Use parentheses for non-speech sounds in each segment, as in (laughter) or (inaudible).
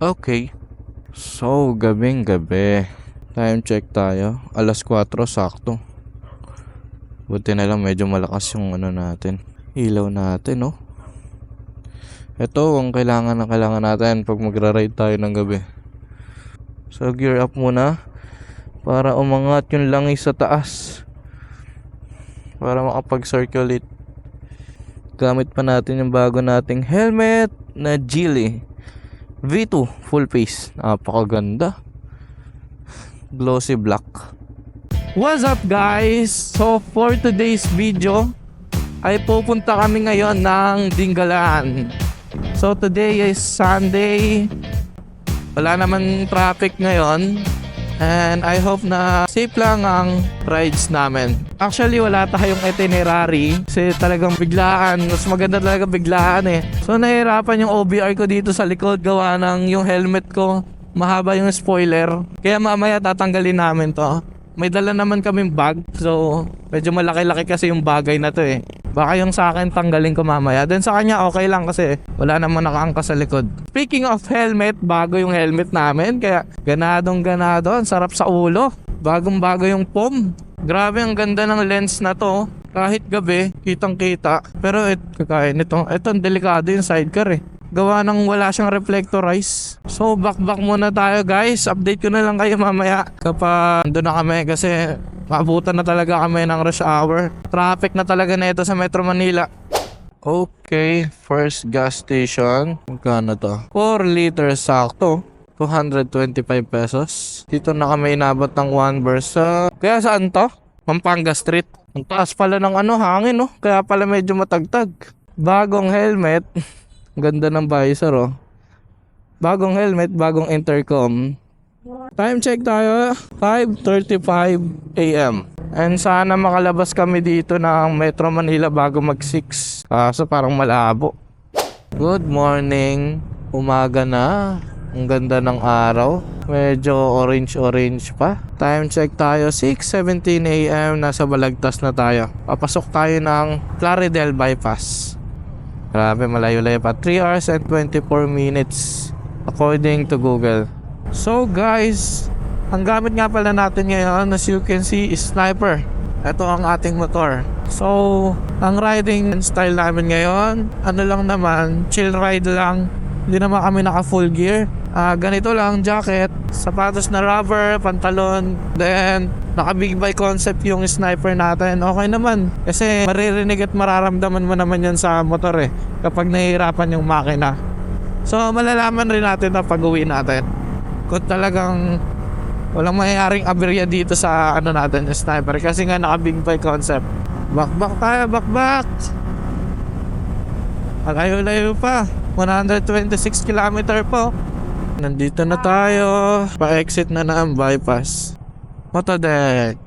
Okay. So, gabing gabi. Time check tayo. Alas 4 sakto. Buti na lang medyo malakas yung ano natin. Ilaw natin, no? Ito ang kailangan na kailangan natin pag magra-ride tayo ng gabi. So, gear up muna para umangat yung langis sa taas. Para makapag-circulate. Gamit pa natin yung bago nating helmet na Geely. V2 full face. Napakaganda. Glossy black. What's up guys? So for today's video ay pupunta kami ngayon ng Dinggalan. So today is Sunday. Wala naman traffic ngayon. And I hope na safe lang ang rides namin. Actually, wala tayong itinerary kasi talagang biglaan. Mas maganda talaga biglaan eh. So, nahirapan yung OBR ko dito sa likod gawa ng yung helmet ko. Mahaba yung spoiler. Kaya mamaya tatanggalin namin to. May dala naman kaming bag. So, medyo malaki-laki kasi yung bagay na to eh. Baka yung sa akin tanggalin ko mamaya. Then sa kanya okay lang kasi wala naman nakaangka sa likod. Speaking of helmet, bago yung helmet namin. Kaya ganadong ganado. Ang sarap sa ulo. Bagong bago yung pom. Grabe ang ganda ng lens na to. Kahit gabi, kitang kita. Pero it, kakain nito. Ito ang delikado yung sidecar eh. Gawa ng wala siyang reflectorize. So back-back muna tayo guys. Update ko na lang kayo mamaya kapag doon na kami kasi maabutan na talaga kami ng rush hour. Traffic na talaga na ito sa Metro Manila. Okay, first gas station. Magkano to? 4 liters sakto. 225 pesos. Dito na kami inabot ng 1 versa. Kaya saan to? Pampanga Street. Ang taas pala ng ano, hangin no? Kaya pala medyo matagtag. Bagong helmet. (laughs) Ganda ng visor oh. Bagong helmet, bagong intercom. Time check tayo, 5.35 a.m. And sana makalabas kami dito ng Metro Manila bago mag 6. Kaso parang malabo. Good morning. Umaga na. Ang ganda ng araw. Medyo orange-orange pa. Time check tayo, 6.17 a.m. Nasa Balagtas na tayo. Papasok tayo ng Claridel Bypass. Grabe, malayo-layo pa. 3 hours and 24 minutes according to Google. So guys, ang gamit nga pala natin ngayon as you can see is Sniper. Ito ang ating motor. So, ang riding style namin ngayon, ano lang naman, chill ride lang. Hindi naman kami naka full gear. Ah, ganito lang, jacket, sapatos na rubber, pantalon, then naka big bike concept yung sniper natin. Okay naman. Kasi maririnig at mararamdaman mo naman yan sa motor eh. Kapag nahihirapan yung makina. So malalaman rin natin na pag uwi natin. Kung talagang walang mangyayaring aberya dito sa ano natin, yung sniper. Kasi nga naka big bike concept. Bakbak tayo, bakbak! Ang layo-layo pa. 126 km po. Nandito na tayo. Pa-exit na na ang bypass. Motodeck.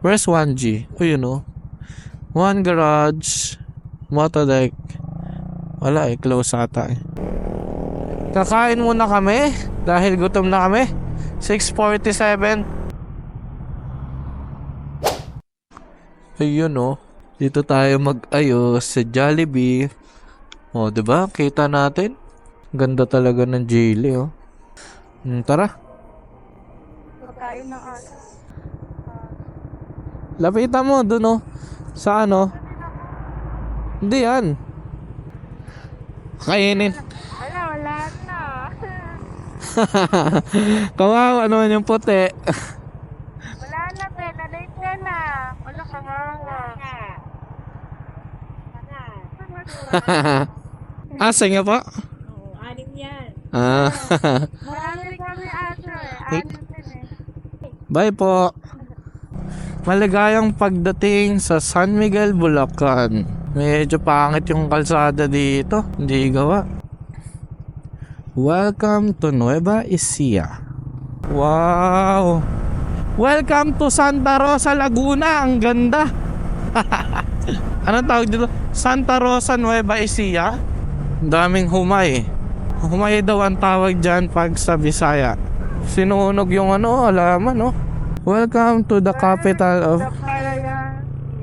Where's 1G? O yun o. One garage. Motodeck. Wala eh. Close ata eh. Kakain muna kami. Dahil gutom na kami. 6.47. Ayun o. Dito tayo mag-ayos sa Jollibee. O, di ba? Kita natin. Ganda talaga ng jelly, oh. Hmm, tara. Pagkain ng aso. Lapitan mo dun, oh. Sa ano? Hindi yan. Kainin. Wala, wala na. (laughs) Kawawa naman yung puti. wala na, te. Na-late ka na. Wala ka nga nga. Asa nga po? Oo, anim yan. Ah. (laughs) (laughs) Eh. Bye po. Maligayang pagdating sa San Miguel, Bulacan. Medyo pangit yung kalsada dito. Hindi gawa. Welcome to Nueva Ecija. Wow! Welcome to Santa Rosa, Laguna. Ang ganda. (laughs) Anong tawag dito? Santa Rosa, Nueva Ecija. Daming humay. Humay daw ang tawag dyan pag sa Bisaya. Sinunog yung ano, alaman, no? Welcome to the capital of.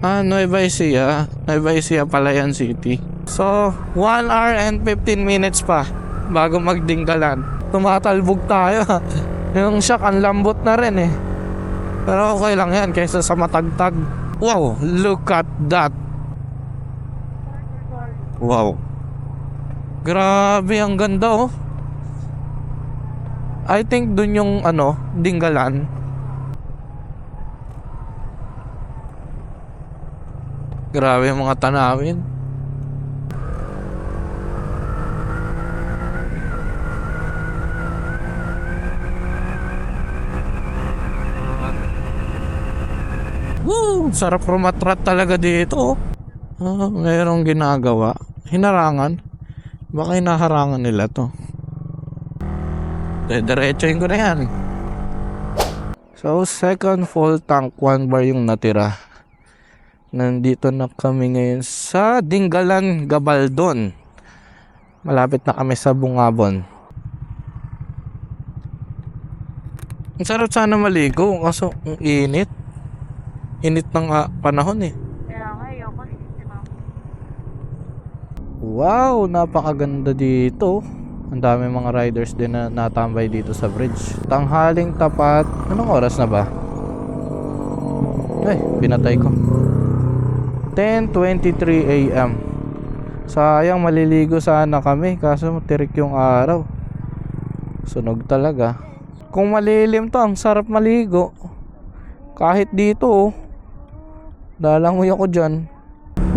Ah, Nueva Ecija. Nueva Ecija, Palayan City. So, 1 hour and 15 minutes pa bago magdinggalan. tumatalbog tayo. (laughs) yung shock, ang lambot na rin eh. Pero okay lang yan kaysa sa matagtag. Wow, look at that. Wow. Grabe, ang ganda oh. I think dun yung ano, dinggalan. Grabe yung mga tanawin. Woo! Sarap rumatrat talaga dito. Ah, mayroong ginagawa. Hinarangan. Baka hinaharangan nila to. Diretsoin ko na yan. So, second full tank, one bar yung natira. Nandito na kami ngayon sa Dinggalan, Gabaldon. Malapit na kami sa Bungabon. Ang sarap sana maligo, kaso ang init. Init ng ah, panahon eh. Diba? Wow, napakaganda dito. Ang dami mga riders din na natambay dito sa bridge. Tanghaling tapat. Anong oras na ba? Ay, pinatay ko. 10.23 a.m. Sayang maliligo sana kami kaso tirik yung araw. Sunog talaga. Kung malilim to, ang sarap maligo. Kahit dito oh. Dalangoy ako dyan.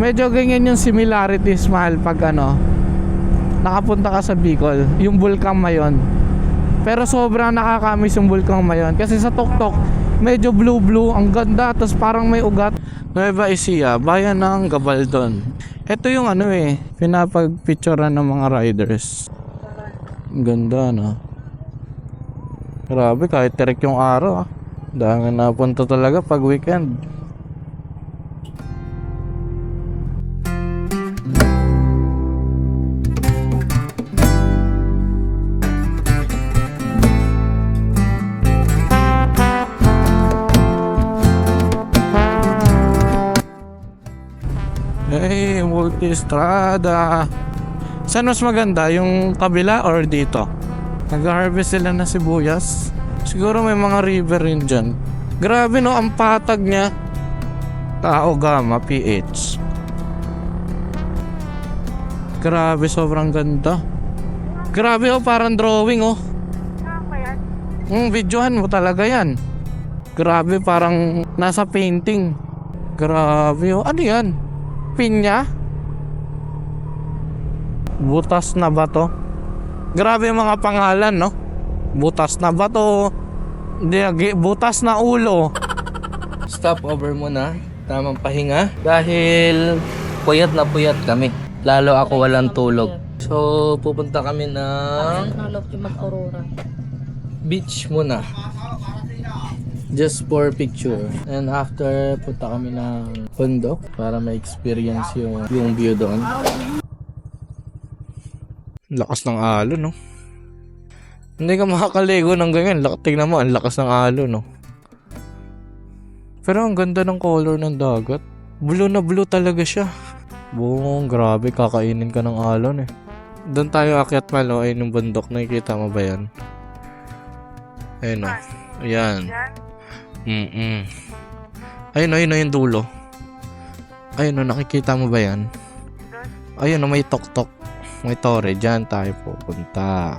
Medyo ganyan yung similarities mahal pag ano nakapunta ka sa Bicol, yung Bulkang Mayon. Pero sobrang nakakamiss yung Bulkang Mayon kasi sa tuktok medyo blue blue, ang ganda tapos parang may ugat. Nueva Ecija, bayan ng Gabaldon. Ito yung ano eh, pinapagpicturean ng mga riders. Ang ganda no. Grabe kahit tirik yung araw ah. Dami napunta talaga pag weekend. Hey, multistrada. Saan mas maganda? Yung kabila or dito? Nag-harvest sila na sibuyas. Siguro may mga river rin dyan. Grabe no, ang patag niya. Tao Gama PH. Grabe, sobrang ganda. Grabe oh, parang drawing oh. Yan? Hmm, videohan mo talaga yan. Grabe, parang nasa painting. Grabe, oh. Ano yan? Pinya? Butas na ba to? Grabe mga pangalan, no? Butas na ba to? Butas na ulo. (laughs) Stop over muna. Tamang pahinga. Dahil puyat na puyat kami. Lalo ako walang tulog. So, pupunta kami ng beach muna. Just for picture. And after, punta kami ng bundok para ma-experience yung, yung view doon. Lakas ng alo, no? Hindi ka makakaligo ng ganyan. Tingnan mo, ang lakas ng alo, no? Pero ang ganda ng color ng dagat. Blue na blue talaga siya. Buong grabe, kakainin ka ng alon eh. Doon tayo akyat malo, ayun yung bundok. Nakikita mo ba yan? Ayun o. Ayan. Yan. Mm-mm. Ayun o, ayun o yung dulo. Ayun o, nakikita mo ba yan? Ayun o, may tok-tok. May tore. Diyan tayo pupunta.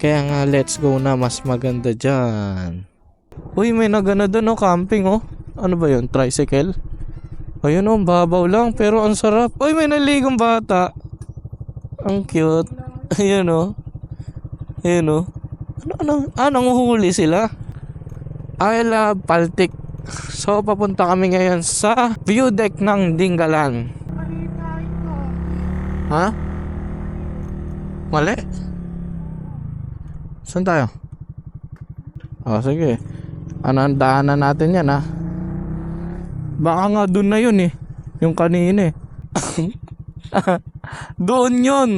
Kaya nga, let's go na. Mas maganda dyan. Uy, may nagana doon oh, camping oh. Ano ba yun? Tricycle? Ayun oh, babaw lang pero ang sarap. Uy, may naligong bata. Ang cute. (laughs) Ayun oh. Ayun oh. Ano, ano? Ah, nanguhuli sila. I love Paltik. So, papunta kami ngayon sa view deck ng Dinggalan. Ha? Mali? Saan tayo? Oh, sige. Ano ang daanan natin yan, ha? Baka nga doon na yun, eh. Yung kanina, eh. (laughs) doon yun.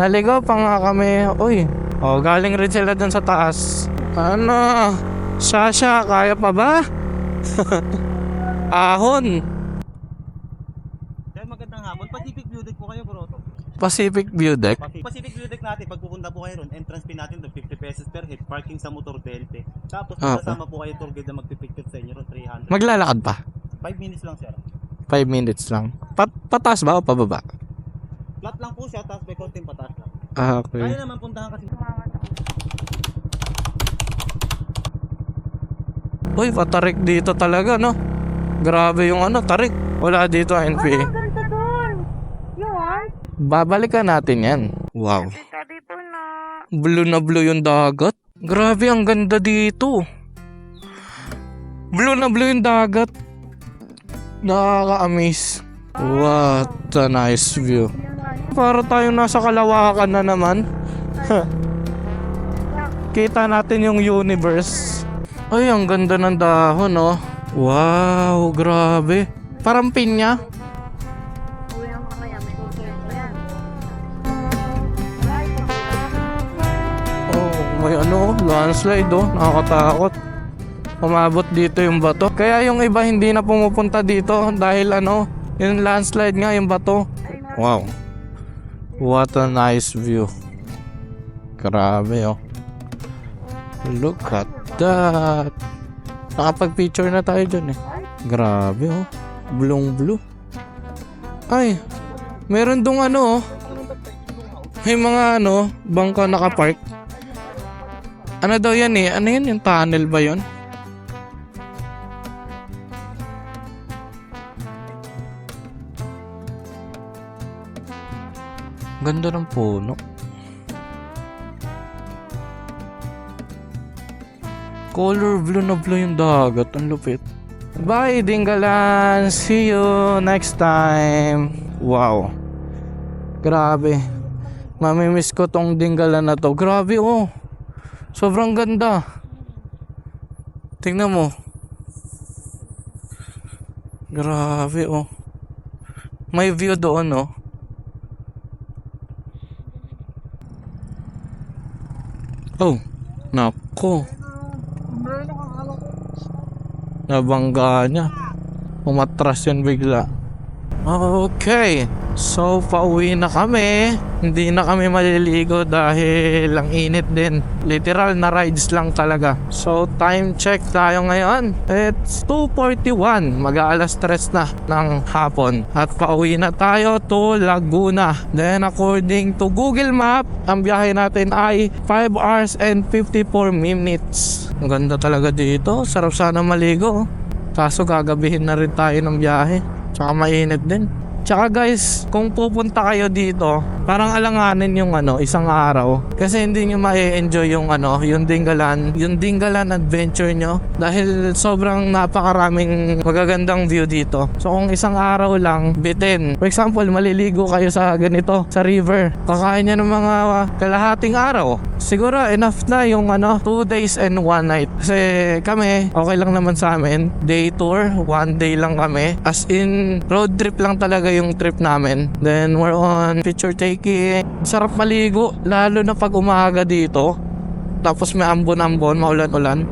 Naligaw pa nga kami. Uy. Oh, galing rin sila doon sa taas. Ano? Sasha, kaya pa ba? (laughs) Ahon. Kaya magandang hapon. Pacific View Deck. Pacific, View Deck natin, pag pupunta po kayo ron, entrance fee natin doon, 50 pesos per head, parking sa motor 20. Tapos Ah, kasama po kayo tour guide na magpipicture sa inyo ron, 300. Maglalakad pa. 5 minutes lang sir. 5 minutes lang. Pat patas ba o pababa? Flat lang po siya, tapos may konting pataas lang. Ah, Kaya okay. naman puntahan kasi Uy, patarik dito talaga, no? Grabe yung ano, tarik. Wala dito, NPA. Ang ganda doon. Yun. Babalikan natin yan. Wow. Sabi po na. Blue na blue yung dagat. Grabe, ang ganda dito. Blue na blue yung dagat. Nakaka-amaze. What a nice view. Para tayong nasa kalawakan na naman. Kita natin yung universe. Ay, ang ganda ng dahon, oh. Wow, grabe. Parang pinya. Landslide oh, nakakatakot. Umabot dito yung bato. Kaya yung iba hindi na pumupunta dito dahil ano, yung landslide nga yung bato. Wow. What a nice view. Grabe oh. Look at that. Nakapag-picture na tayo dyan eh. Grabe oh. Blue blue. Ay, meron dong ano oh. May mga ano, bangka nakapark. Ano daw yan eh? Ano yan? Yung tunnel ba yun? Ganda ng puno. Color blue na blue yung dagat. Ang lupit. Bye, Dingalan. See you next time. Wow. Grabe. Mamimiss ko tong Dingalan na to. Grabe oh. Sobrang ganda. Tingnan mo. Grabe oh. May view doon oh. Oh, nako. Nabangga niya. Umatras yun bigla. Okay. So, pauwi na kami. Hindi na kami maliligo dahil ang init din. Literal na rides lang talaga. So, time check tayo ngayon. It's 2.41. Mag-aalas 3 na ng hapon. At pauwi na tayo to Laguna. Then, according to Google Map, ang biyahe natin ay 5 hours and 54 minutes. Ang ganda talaga dito. Sarap sana maligo. Kaso gagabihin na rin tayo ng biyahe. Tsaka mainit din. Tsaka guys, kung pupunta kayo dito, parang alanganin yung ano, isang araw. Kasi hindi nyo ma-enjoy yung ano, yung Dingalan, yung Dingalan adventure nyo. Dahil sobrang napakaraming magagandang view dito. So kung isang araw lang, bitin. For example, maliligo kayo sa ganito, sa river. Kakain nyo ng mga kalahating araw. Siguro enough na yung ano, 2 days and 1 night. Kasi kami, okay lang naman sa amin. Day tour, one day lang kami. As in, road trip lang talaga yung trip namin. Then we're on picture taking. Sarap maligo, lalo na pag umaga dito. Tapos may ambon-ambon, maulan-ulan.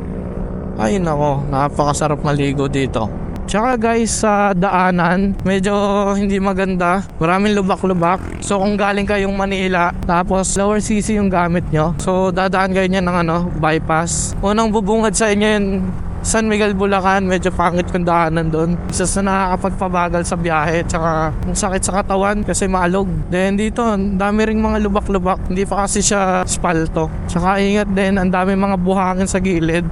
Ay nako, napakasarap maligo dito. Tsaka guys, sa daanan, medyo hindi maganda. Maraming lubak-lubak. So kung galing kayong Manila, tapos lower CC yung gamit nyo. So dadaan kayo niya ng ano, bypass. Unang bubungad sa inyo yun, San Miguel, Bulacan, medyo pangit yung daanan doon. Isa sa nakakapagpabagal sa biyahe, tsaka ang sakit sa katawan kasi maalog. Then dito, ang dami ring mga lubak-lubak. Hindi pa kasi siya spalto. Tsaka ingat din, ang dami mga buhangin sa gilid.